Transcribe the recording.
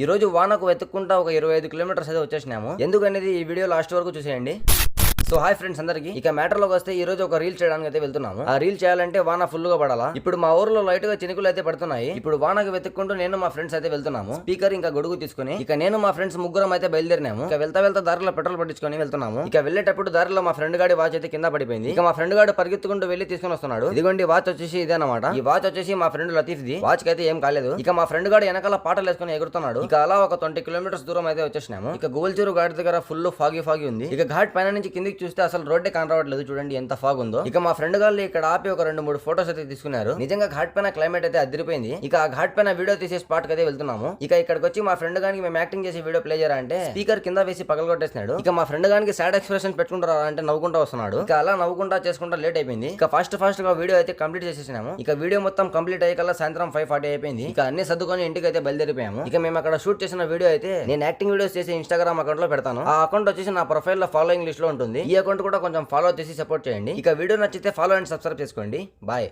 ఈ రోజు వానకు వెతుక్కుంటా ఒక ఇరవై ఐదు కిలోమీటర్స్ అయితే వచ్చేసినాము. ఎందుకనేది ఈ వీడియో లాస్ట్ వరకు చూసేయండి. సో హాయ్ ఫ్రెండ్స్ అందరికి. ఇక మ్యాటర్లోకి వస్తే ఈ రోజు ఒక రీల్ చేయడానికి అయితే వెళ్తున్నాము. ఆ రీల్ చేయాలంటే వాన ఫుల్గా పడాలా. ఇప్పుడు మా ఊర్లో లైట్గా చినుకులు అయితే పడుతున్నాయి. ఇప్పుడు వానకు వెతుక్కుంటూ నేను మా ఫ్రెండ్స్ అయితే వెళ్తున్నాము. స్పీకర్ ఇంకా గొడుగు తీసుకుని ఇక నేను మా ఫ్రెండ్స్ ముగ్గురం అయితే బయలుదేరినాము. ఇక వెళ్తా వెళ్తా దారిలో పెట్రోల్ పట్టించుకొని వెళ్తున్నాము. ఇక వెళ్ళేటప్పుడు దారిలో మా ఫ్రెండ్ గాడి వాచ్ అయితే కింద పడిపోయింది. ఇక మా ఫ్రెండ్ గాడు పరిగెత్తుకుంటూ వెళ్ళి తీసుకుని వస్తున్నాడు. ఇదిగోండి వాచ్ వచ్చేసి ఇదే అనమాట ఈ వాచ్ వచ్చేసి మా ఫ్రెండ్ లతీఫ్ ది వాచ్ అయితే ఏం కాలేదు. ఇక మా ఫ్రెండ్ గాడు వెనకాల పాటలు వేసుకుని ఎగురుతున్నాడు. ఇక అలా ఒక ట్వంటీ కిలోమీటర్స్ దూరం అయితే వచ్చేసినాము. ఇక గోల్చూరు ఘాట్ దగ్గర ఫుల్ ఫాగి ఫాగి ఉంది. ఇక ఘాట్ పైన నుంచి కిందికి చూస్తే అసలు రోడ్డే కానరావట్లేదు. చూడండి ఎంత ఫాగ్ ఉందో. ఇక మా ఫ్రెండ్ గారు ఇక్కడ ఆపి ఒక రెండు మూడు ఫోటోస్ అయితే తీసుకున్నారు. నిజంగా ఘాట్ పైన క్లైమేట్ అయితే అదిరిపోయింది. ఇక ఆ ఘాట్ పైన వీడియో తీసే స్పాట్ అయితే వెళ్తున్నాము. ఇక ఇక్కడికి వచ్చి మా ఫ్రెండ్ గానికి మేము యాక్టింగ్ చేసి వీడియో ప్లే చేయరా అంటే స్పీకర్ కింద వేసి పగలగొట్టేసినాడు ఇక మా ఫ్రెండ్ గానికి సాడ్ ఎక్స్ప్రెషన్ పెట్టుకుంటారా అంటే నవ్వుకుంటా వస్తున్నాడు. ఇక అలా నవ్వుకుంటా చేసుకుంటా లేట్ అయిపోయింది. ఇక ఫాస్ట్ ఫాస్ట్గా వీడియో అయితే కంప్లీట్ చేసేసినాము. ఇక వీడియో మొత్తం కంప్లీట్ అయ్యేకల్లా సాయంత్రం ఫైవ్ ఫార్టీ అయిపోయింది. ఇక అన్ని సర్దుకొని ఇంటికి అయితే బయలుదేరిపోయాము. ఇక మేము అక్కడ షూట్ చేసిన వీడియో అయితే నేను యాక్టింగ్ వీడియోస్ చేసి ఇన్స్టాగ్రామ్ అకౌంట్లో పెడతాను. ఆ అకౌంట్ వచ్చేసి నా ప్రొఫైల్లో ఫాలోయింగ్ లిస్ట్లో ఉంటుంది. ఈ అకౌంట్ కూడా కొంచెం ఫాలో చేసి సపోర్ట్ చేయండి. ఇక వీడియో నచ్చితే ఫాలో అండ్ సబ్స్క్రైబ్ చేసుకోండి. బాయ్